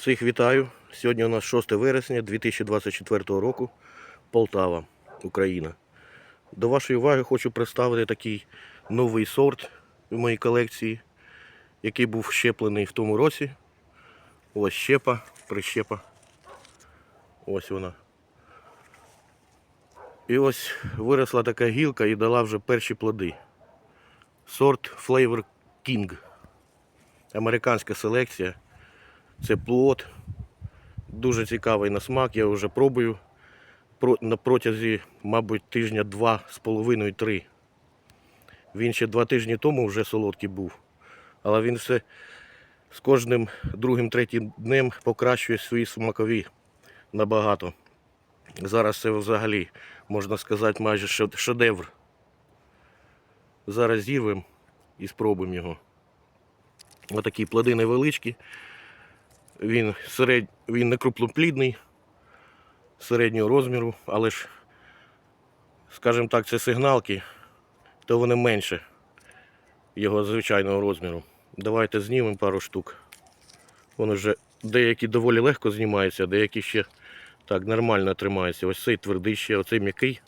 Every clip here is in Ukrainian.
Всіх вітаю. Сьогодні у нас 6 вересня 2024 року. Полтава, Україна. До вашої уваги хочу представити такий новий сорт в моїй колекції, який був щеплений в тому році. Ось щепа, прищепа. Ось вона. І ось виросла така гілка і дала вже перші плоди. Сорт Flavor King. Американська селекція. Це плод. Дуже цікавий на смак. Я вже пробую Про- на протязі, мабуть, тижня два з половиною три. Він ще два тижні тому вже солодкий був. Але він все з кожним другим, третім днем покращує свої смакові набагато. Зараз це взагалі, можна сказати, майже шедевр. Зараз зірвемо і спробуємо його. Отакі плоди невеличкі. Він, серед... він не крупноплідний, середнього розміру, але ж, скажімо так, це сигналки, то вони менше його звичайного розміру. Давайте знімемо пару штук. Вони вже деякі доволі легко знімаються, деякі ще так нормально тримаються. Ось цей твердий ще, оцей м'який,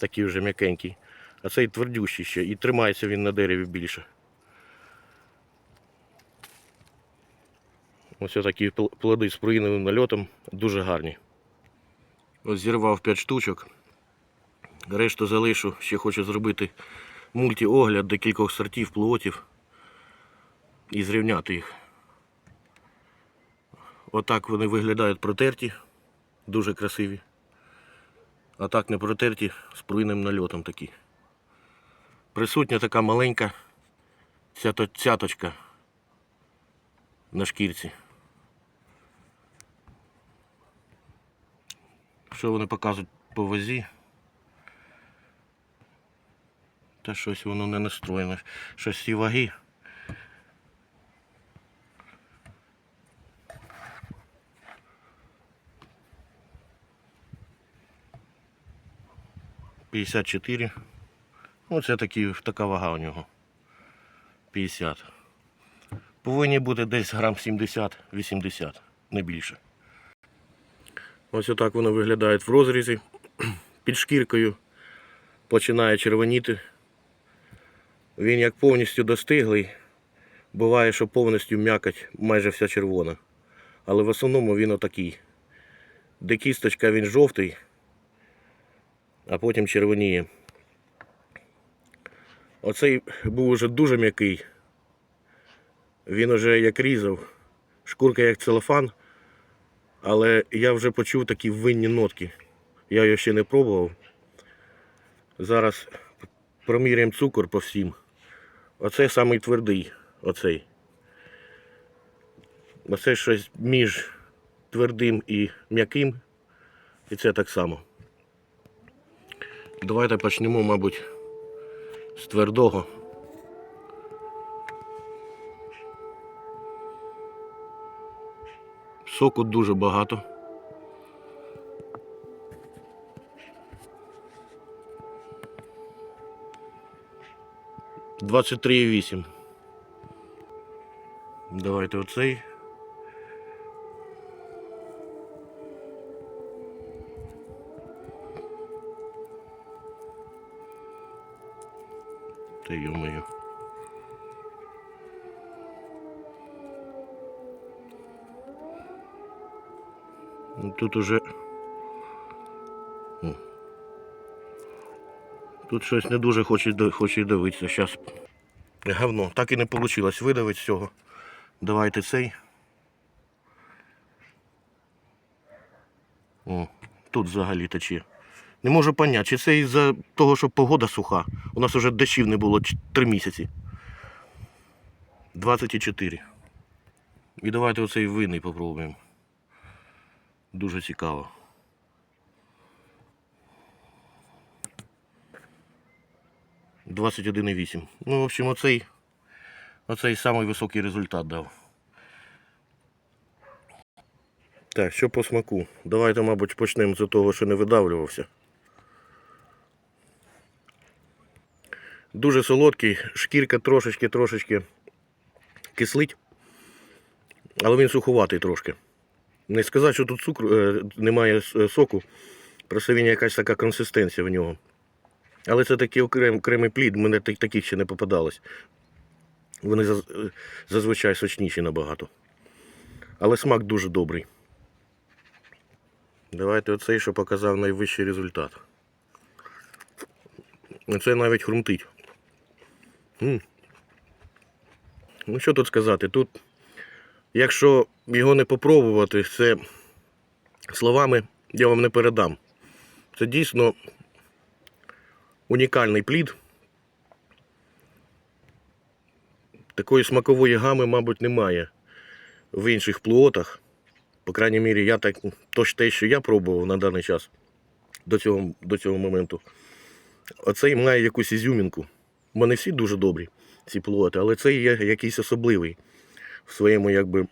такий вже м'якенький, а цей твердющий ще. І тримається він на дереві більше. Ось такі плоди з проїненим нальотом, дуже гарні. Ось зірвав 5 штучок. Решту залишу, ще хочу зробити мультіогляд декількох сортів плотів і зрівняти їх. Отак вони виглядають протерті, дуже красиві. А так не протерті з проїнним нальотом такі. Присутня така маленька цяточка на шкірці. Що вони показують по вазі? Та щось воно не настроєно. Щось ці ваги. П'ятдесят чотири. Оце такі, така вага у нього. 50. Повинні бути десь грам 70-80, не більше. Ось отак воно виглядає в розрізі. Під шкіркою починає червоніти. Він як повністю достиглий. Буває, що повністю м'якоть майже вся червона. Але в основному він отакий. Де кісточка він жовтий, а потім червоніє. Оцей був уже дуже м'який. Він уже як різав, шкурка як целофан, але я вже почув такі винні нотки. Я його ще не пробував. Зараз проміряємо цукор по всім. Оце самий твердий. Оцей. Оце щось між твердим і м'яким. І це так само. Давайте почнемо, мабуть, з твердого. Соку дуже багато. Двадцять три вісім. Давайте оцей. Та йо-моє. Тут уже. Тут щось не дуже хоче, хоче дивитися. Зараз. Говно. Так і не вийшло видавити з цього. Давайте цей. О, тут взагалі тече. Не можу поняти, чи це із-за того, що погода суха. У нас вже дощів не було 3 місяці. 24. І давайте оцей винний попробуємо. Дуже цікаво. Двадцять один і вісім. Ну, в общем, оцей, оцей самий високий результат дав. Так, що по смаку? Давайте, мабуть, почнемо з того, що не видавлювався. Дуже солодкий, шкірка трошечки-трошечки кислить, але він суховатий трошки. Не сказати, що тут цукру е, немає соку, просто він якась така консистенція в нього. Але це такий окрем, окремий плід, мене таких ще не попадалось. Вони е, зазвичай сочніші набагато. Але смак дуже добрий. Давайте оцей, що показав найвищий результат. Це навіть хрумтить. М. Ну що тут сказати? Тут, якщо його не попробувати, це словами я вам не передам. Це дійсно унікальний плід. Такої смакової гами, мабуть, немає в інших плуотах. По крайній мірі, я так, то те, що я пробував на даний час до цього, до цього моменту. Оцей має якусь ізюмінку. Вони всі дуже добрі, ці плоти, але цей є якийсь особливий в своєму, якби,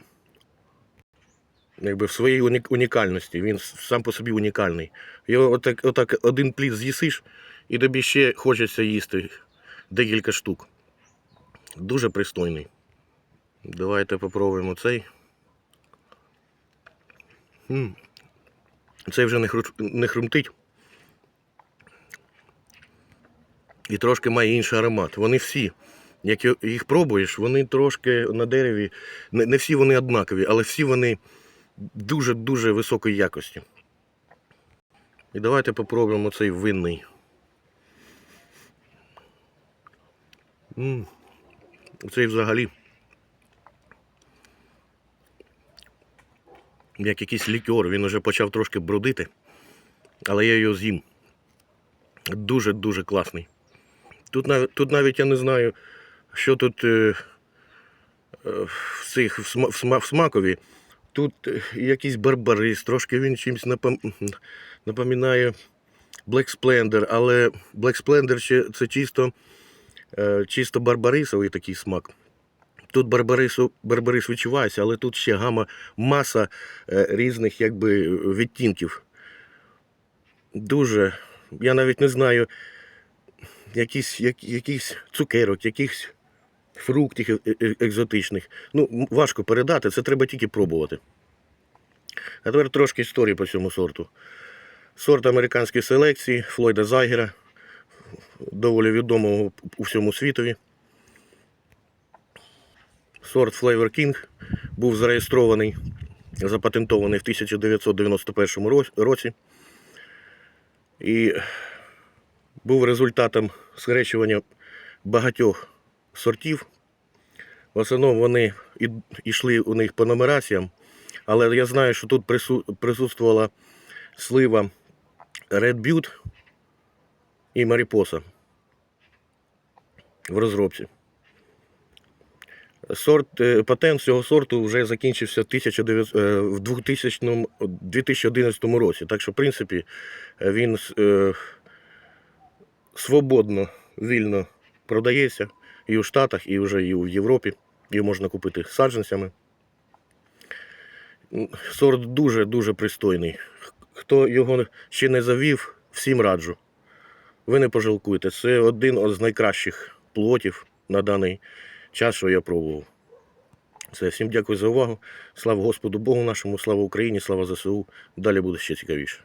якби в своїй унікальності. Він сам по собі унікальний. Його отак, отак один плід з'їсиш, і тобі ще хочеться їсти декілька штук. Дуже пристойний. Давайте попробуємо цей. Цей вже не хрумтить. І трошки має інший аромат. Вони всі, як їх пробуєш, вони трошки на дереві. Не, всі вони однакові, але всі вони дуже-дуже високої якості. І давайте попробуємо цей винний. М. Цей взагалі. Як якийсь лікер, він вже почав трошки бродити, але я його з'їм. Дуже-дуже класний. Тут навіть, тут навіть я не знаю, що тут е, е, в цих в, сма, в, сма, в смакові. Тут е, якийсь барбарис, трошки він чимось напом... напоминає Black Splendor, але Black Splendor ще це чисто, чисто барбарисовий такий смак. Тут барбарису, барбарис відчувається, але тут ще гама маса різних якби, відтінків. Дуже. Я навіть не знаю, якісь, як, якісь цукерок, якихось фруктів е- е- екзотичних. Ну, важко передати, це треба тільки пробувати. А тепер трошки історії по цьому сорту. Сорт американської селекції Флойда Зайгера, доволі відомого у всьому світові. Сорт Flavor King був зареєстрований, запатентований в 1991 році. І був результатом скрещування багатьох сортів. В основному вони йшли у них по нумераціям, але я знаю, що тут прису- присутствувала слива Red Butte і Маріпоса в розробці. Сорт, е, патент цього сорту вже закінчився в 1900, е, в 2000, 2011 році. Так що, в принципі, він е, свободно, вільно продається і у Штатах, і вже і в Європі. Його можна купити саджанцями. Сорт дуже-дуже пристойний. Хто його ще не завів, всім раджу. Ви не пожалкуєте. Це один з найкращих плотів на даний час, що я пробував. Все, всім дякую за увагу. Слава Господу Богу нашому, слава Україні, слава ЗСУ. Далі буде ще цікавіше.